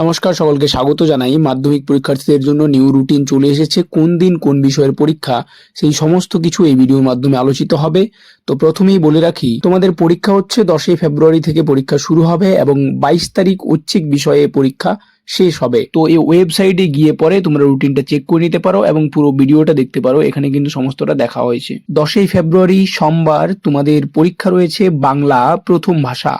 নমস্কার, সকলকে স্বাগত জানাই। মাধ্যমিক পরীক্ষার্থীদের জন্য নিউ রুটিন চলে এসেছে। কোন দিন কোন বিষয়ের পরীক্ষা? সেই সমস্ত কিছু এই ভিডিওর মাধ্যমে আলোচিত হবে। তো প্রথমেই বলে রাখি, তোমাদের পরীক্ষা হচ্ছে দশই ফেব্রুয়ারি থেকে পরীক্ষা শুরু হবে এবং বাইশ তারিখ ঐচ্ছিক বিষয়ে পরীক্ষা শেষ হবে। তো এই ওয়েবসাইটে গিয়ে পরে তোমরা রুটিনটা চেক করে নিতে পারো এবং পুরো ভিডিওটা দেখতে পারো। এখানে কিন্তু সমস্তটা দেখা হয়েছে। দশই ফেব্রুয়ারি সোমবার তোমাদের পরীক্ষা রয়েছে বাংলা প্রথম ভাষা।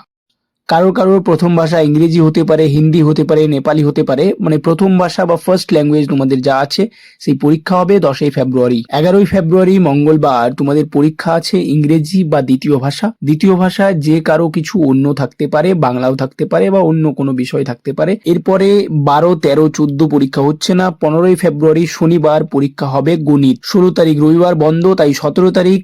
কারোর কারোর প্রথম ভাষা ইংরেজি হতে পারে, হিন্দি হতে পারে, নেপালি হতে পারে মানে প্রথম ভাষা বা ফার্স্ট ল্যাঙ্গুয়েজ তোমাদের যা আছে সেই পরীক্ষা হবে দশই ফেব্রুয়ারি। এগারোই ফেব্রুয়ারি মঙ্গলবার তোমাদের পরীক্ষা আছে ইংরেজি বা দ্বিতীয় ভাষা। দ্বিতীয় ভাষা যে কারও কিছু অন্য থাকতে পারে, বাংলাও থাকতে পারে বা অন্য কোনো বিষয় থাকতে পারে। এরপরে বারো, তেরো, চোদ্দ পরীক্ষা হচ্ছে না, পনেরোই ফেব্রুয়ারি শনিবার পরীক্ষা হবে গণিত। ষোলো তারিখ রবিবার বন্ধ, তাই সতেরো তারিখ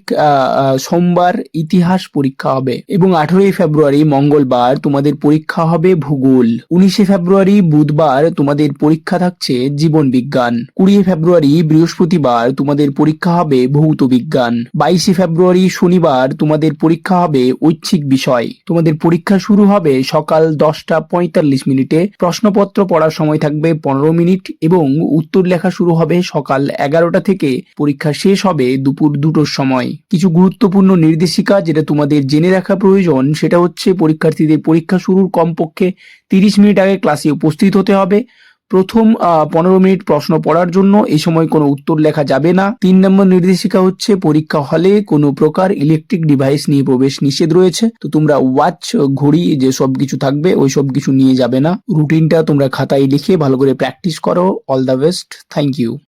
সোমবার ইতিহাস পরীক্ষা হবে। এবং আঠেরোই ফেব্রুয়ারি মঙ্গলবার তোমাদের পরীক্ষা হবে ভূগোল। উনিশে ফেব্রুয়ারি বুধবার তোমাদের পরীক্ষা থাকছে জীবন বিজ্ঞান। কুড়ি ফেব্রুয়ারি বৃহস্পতিবার তোমাদের পরীক্ষা হবে ভৌত বিজ্ঞান। বাইশে ফেব্রুয়ারি শনিবার তোমাদের পরীক্ষা হবে ঐচ্ছিক বিষয়। তোমাদের পরীক্ষা শুরু হবে সকাল দশটা পঁয়তাল্লিশ মিনিটে। প্রশ্নপত্র পড়ার সময় থাকবে পনেরো মিনিট এবং উত্তর লেখা শুরু হবে সকাল এগারোটা থেকে। পরীক্ষা শেষ হবে দুপুর দুটোর সময়। কিছু গুরুত্বপূর্ণ নির্দেশিকা যেটা তোমাদের জেনে রাখা প্রয়োজন সেটা হচ্ছে পরীক্ষার্থীদের পরীক্ষা শুরুর কমপক্ষে তিরিশ মিনিট আগে ক্লাসে উপস্থিত হতে হবে। প্রথম পনেরো মিনিট প্রশ্ন পড়ার জন্য এই সময় কোনো উত্তর লেখা যাবে না। তিন নম্বর নির্দেশিকা হচ্ছে, পরীক্ষা হলে কোনো প্রকার ইলেকট্রিক ডিভাইস নিয়ে প্রবেশ নিষেধ রয়েছে। তো তোমরা ওয়াচ ঘড়ি যে সব কিছু থাকবে, ওই সব কিছু নিয়ে যাবে না। রুটিনটা তোমরা খাতায় লিখে ভালো করে প্র্যাকটিস করো। All the best thank you